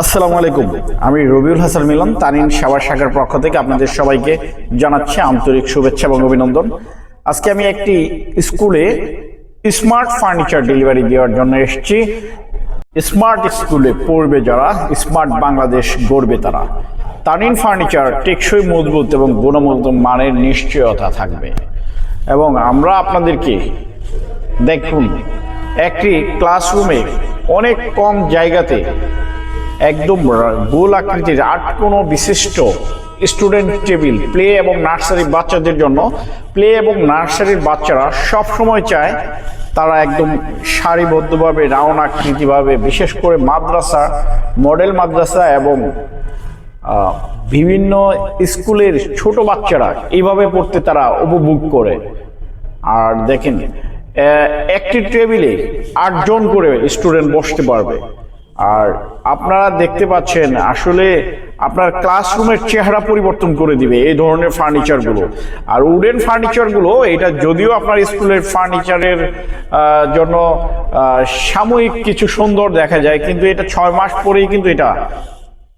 আসসালামু আলাইকুম। আমি রবিউল হাসান মিলন, তানিন সেবা শাখার পক্ষ থেকে আপনাদের সবাইকে জানাচ্ছি আন্তরিক শুভেচ্ছা এবং অভিনন্দন। আজকে আমি একটি স্কুলে স্মার্ট ফার্নিচার ডেলিভারি দেওয়ার জন্য এসেছি। স্মার্ট স্কুলে পড়বে যারা, স্মার্ট বাংলাদেশ গড়বে তারা। তানিন ফার্নিচার টেকসই, মজবুত এবং গুণমূলত মানের নিশ্চয়তা থাকবে। এবং আমরা আপনাদেরকে দেখুন, একটি ক্লাসরুমে অনেক কম জায়গাতে একদম গোল আকৃতির আট কোনো বিশিষ্ট স্টুডেন্ট টেবিল প্লে এবং নার্সারি বাচ্চাদের জন্য প্লে এবং নার্সারির বাচ্চারা সব সময় চায় তারা একদম সারিবদ্ধভাবে রাউন্ড আকৃতিভাবে, বিশেষ করে মাদ্রাসা মডেল মাদ্রাসা এবং বিভিন্ন স্কুলের ছোট বাচ্চারা এইভাবে পড়তে তারা উপভোগ করে। আর দেখেন একটি টেবিলে আটজন করে স্টুডেন্ট বসতে পারবে। আর আপনারা দেখতে পাচ্ছেন, আসলে আপনার ক্লাসরুমের চেহারা পরিবর্তন করে দিবে এই ধরনের ফার্নিচারগুলো আর উডেন ফার্নিচারগুলো এটা যদিও আপনার স্কুলের ফার্নিচারের জন্য সাময়িক কিছু সুন্দর দেখা যায়, কিন্তু এটা ছয় মাস পরেই কিন্তু এটা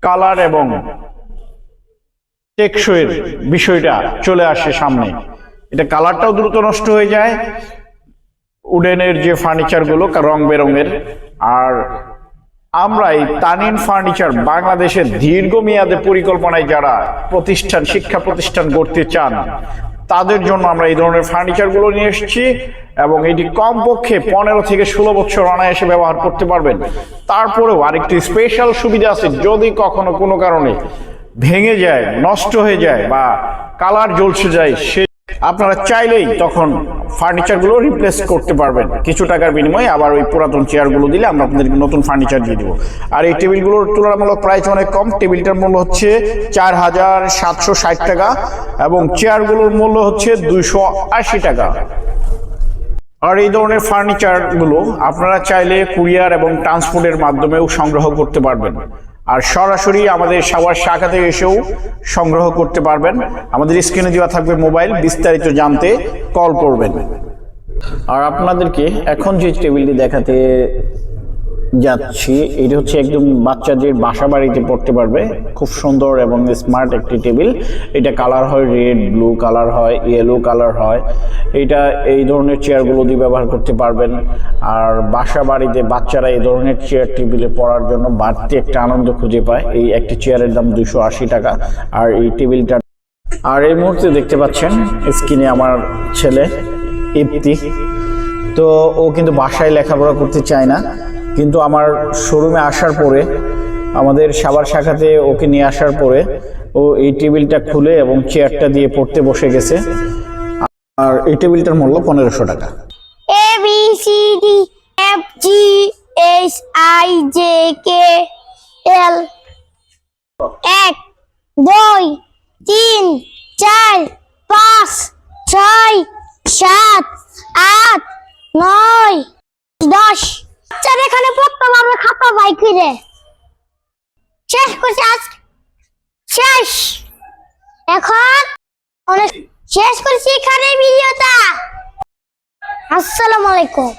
কালার এবং টেকসইয়ের বিষয়টা চলে আসে সামনে। এটা কালারটাও দ্রুত নষ্ট হয়ে যায় উডেনের যে ফার্নিচারগুলো রং বেরঙের আর আমরা এই তানিন ফার্নিচার বাংলাদেশের দীর্ঘমেয়াদে পরিকল্পনায় যারা প্রতিষ্ঠান, শিক্ষা প্রতিষ্ঠান গড়তে চান, তাদের জন্য আমরা এই ধরনের ফার্নিচারগুলো নিয়ে এসেছি এবং এটি কমপক্ষে পনেরো থেকে ষোলো বছর অনায়াসে ব্যবহার করতে পারবেন। তারপরেও আরেকটি স্পেশাল সুবিধা আছে, যদি কখনো কোনো কারণে ভেঙে যায়, নষ্ট হয়ে যায় বা কালার জ্বলসে যায়, সে আপনারা চাইলেই তখন ফার্নিচারগুলো রিপ্লেস করতে পারবেন। কিছু টাকার বিনিময়ে আবার ওই পুরাতন চেয়ারগুলো দিলে আমরা আপনাদেরকে নতুন ফার্নিচার দিয়ে দেবো। আর এই টেবিলগুলোর তুলনামূলক প্রাইস অনেক কম। টেবিলটার মূল্য হচ্ছে চার হাজার সাতশো ষাট টাকা এবং চেয়ারগুলোর মূল্য হচ্ছে দুইশো আশি টাকা। আর এই ধরনের ফার্নিচারগুলো আপনারা চাইলে কুরিয়ার এবং ট্রান্সপোর্টের মাধ্যমেও সংগ্রহ করতে পারবেন। আর সরাসরি আমাদের সবার শাখাতে এসেও সংগ্রহ করতে পারবেন। আমাদের স্ক্রিনে দেওয়া থাকবে মোবাইল, বিস্তারিত জানতে কল করবেন। আর আপনাদেরকে এখন যে টেবিলটি দেখাতে যাচ্ছি, এটা হচ্ছে একদম বাচ্চাদের বাসা বাড়িতে পড়তে পারবে। খুব সুন্দর এবং স্মার্ট একটি টেবিল। এটা কালার হয় রেড ব্লু কালার হয় ইয়েলো কালার হয়। এটা এই ধরনের চেয়ারগুলো দিয়ে ব্যবহার করতে পারবেন। আর বাসা বাড়িতে বাচ্চারা এই ধরনের চেয়ার টেবিলে পড়ার জন্য বাড়তি একটা আনন্দ খুঁজে পায়। এই একটি চেয়ারের দাম দুশো আশি টাকা। আর এই টেবিলটা, আর এই মুহূর্তে দেখতে পাচ্ছেন স্ক্রিনে আমার ছেলে ইপ্তি তো ও কিন্তু বাসায় লেখাপড়া করতে চায় না। কিন্তু আমার শোরুমে আসার পরে, আমাদের সাবার শাখাতে ওকে নিয়ে আসার পরে, ও এই টেবিলটা খুলে এবং চেয়ারটা দিয়ে পড়তে বসে গেছে। আর এই টেবিলটার মূল্য পনেরোশো টাকা। H I J K L এক, দুই, তিন, চার, পাঁচ, ছয়, সাত, আট, নয়, দশ। খাতা বাই শেষ করছি আজ। শেষ। এখন শেষ করছি এখানে ভিডিওটা। আসসালামু আলাইকুম।